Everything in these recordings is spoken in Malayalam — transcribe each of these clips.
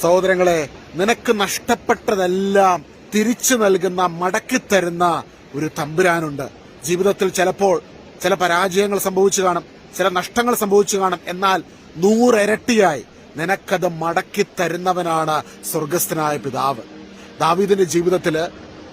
സഹോദരങ്ങളെ നിനക്ക് നഷ്ടപ്പെട്ടതെല്ലാം തിരിച്ചു നൽകുന്ന മടക്കി തരുന്ന ഒരു തമ്പുരാനുണ്ട്. ജീവിതത്തിൽ ചിലപ്പോൾ ചില പരാജയങ്ങൾ സംഭവിച്ചു കാണും ചില നഷ്ടങ്ങൾ സംഭവിച്ചു കാണും. എന്നാൽ നൂറിരട്ടിയായി നിനക്കത് മടക്കി തരുന്നവനാണ് സ്വർഗസ്ഥനായ പിതാവ്. ദാവീദിന്റെ ജീവിതത്തിൽ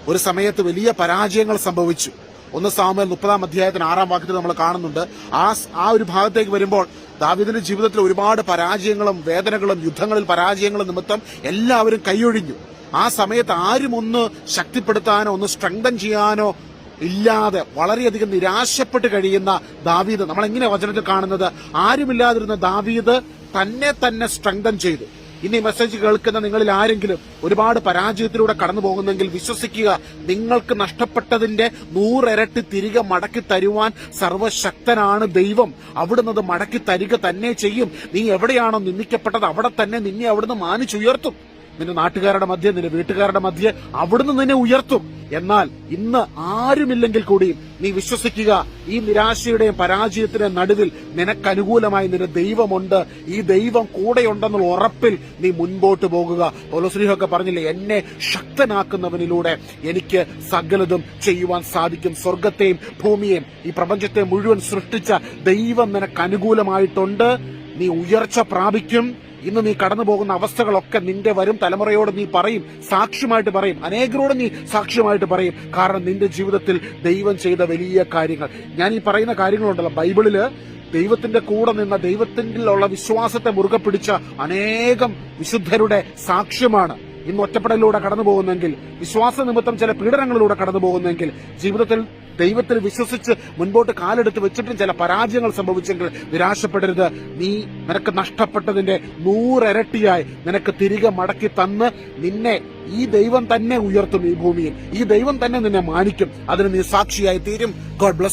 ഒരു സമയത്ത് വലിയ പരാജയങ്ങൾ സംഭവിച്ചു. ഒന്ന് സാമൂഹ്യ മുപ്പതാം അധ്യായത്തിന് ആറാം വാക്യത്തിൽ നമ്മൾ കാണുന്നുണ്ട്. ആ ആ ഒരു ഭാഗത്തേക്ക് വരുമ്പോൾ ദാവീദിന്റെ ജീവിതത്തിൽ ഒരുപാട് പരാജയങ്ങളും വേദനകളും യുദ്ധങ്ങളിൽ പരാജയങ്ങളും നിമിത്തം എല്ലാവരും കൈയൊഴിഞ്ഞു. ആ സമയത്ത് ആരും ഒന്ന് ശക്തിപ്പെടുത്താനോ ഒന്ന് സ്ട്രെങ്തൻ ചെയ്യാനോ ഇല്ലാതെ വളരെയധികം നിരാശപ്പെട്ട് കഴിയുന്ന ദാവീദ്. നമ്മൾ എങ്ങനെ വചനത്തിൽ കാണുന്നത്? ആരുമില്ലാതിരുന്ന ദാവീദ് തന്നെ തന്നെ സ്ട്രെങ്തൻ ചെയ്തു. ഇനി മെസ്സേജ് കേൾക്കുന്ന നിങ്ങളിൽ ആരെങ്കിലും ഒരുപാട് പരാജയത്തിലൂടെ കടന്നു പോകുന്നെങ്കിൽ വിശ്വസിക്കുക നിങ്ങൾക്ക് നഷ്ടപ്പെട്ടതിന്റെ നൂറിരട്ടി തിരികെ മടക്കി തരുവാൻ സർവശക്തനാണ് ദൈവം. അവിടുന്ന് അത് മടക്കി തരിക തന്നെ ചെയ്യും. നീ എവിടെയാണോ നിന്ദിക്കപ്പെട്ടത് അവിടെ തന്നെ നിന്നെ അവിടുന്ന് മാനിച്ചുയർത്തും. നിന്റെ നാട്ടുകാരുടെ മധ്യ നിന്റെ വീട്ടുകാരുടെ മധ്യ അവിടുന്ന് നിന്നെ ഉയർത്തും. എന്നാൽ ഇന്ന് ആരുമില്ലെങ്കിൽ കൂടിയും നീ വിശ്വസിക്കുക ഈ നിരാശയുടെയും പരാജയത്തിന്റെ നടുവിൽ നിനക്കനുകൂലമായി നിന്റെ ദൈവമുണ്ട്. ഈ ദൈവം കൂടെയുണ്ടെന്നുള്ള ഉറപ്പിൽ നീ മുൻപോട്ട് പോകുക. പൗലോസ്ലിഹൊക്കെ പറഞ്ഞില്ലേ എന്നെ ശക്തനാക്കുന്നവനിലൂടെ എനിക്ക് സകലതും ചെയ്യുവാൻ സാധിക്കും. സ്വർഗത്തെയും ഭൂമിയെയും ഈ പ്രപഞ്ചത്തെ മുഴുവൻ സൃഷ്ടിച്ച ദൈവം നിനക്കനുകൂലമായിട്ടുണ്ട് നീ ഉയർച്ച പ്രാപിക്കും. ഇന്ന് നീ കടന്നു പോകുന്ന അവസ്ഥകളൊക്കെ നിന്റെ വരും തലമുറയോട് നീ പറയും സാക്ഷ്യമായിട്ട് പറയും. അനേകരോട് നീ സാക്ഷ്യമായിട്ട് പറയും. കാരണം നിന്റെ ജീവിതത്തിൽ ദൈവം ചെയ്ത വലിയ കാര്യങ്ങൾ. ഞാൻ ഈ പറയുന്ന കാര്യങ്ങളുണ്ടല്ലോ. ബൈബിളിൽ ദൈവത്തിന്റെ കൂടെ നിന്ന ദൈവത്തിലുള്ള വിശ്വാസത്തെ മുറുകെ പിടിച്ച അനേകം വിശുദ്ധരുടെ സാക്ഷ്യമാണ് ഇന്ന് ഒറ്റപ്പെടലിലൂടെ കടന്നു പോകുന്നെങ്കിൽ വിശ്വാസ നിമിത്തം ചില പീഡനങ്ങളിലൂടെ കടന്നു പോകുന്നെങ്കിൽ ജീവിതത്തിൽ ദൈവത്തിൽ വിശ്വസിച്ച് മുൻപോട്ട് കാലെടുത്ത് വെച്ചിട്ടും ചില പരാജയങ്ങൾ സംഭവിച്ചെങ്കിൽ നിരാശപ്പെടരുത്. നീ നിനക്ക് നഷ്ടപ്പെട്ടതിന്റെ നൂറിരട്ടിയായി നിനക്ക് തിരികെ മടക്കി തന്ന് നിന്നെ ഈ ദൈവം തന്നെ ഉയർത്തും ഈ ഭൂമിയിൽ. ഈ ദൈവം തന്നെ നിന്നെ മാനിക്കും. അതിന് നീ സാക്ഷിയായി തീരും. God bless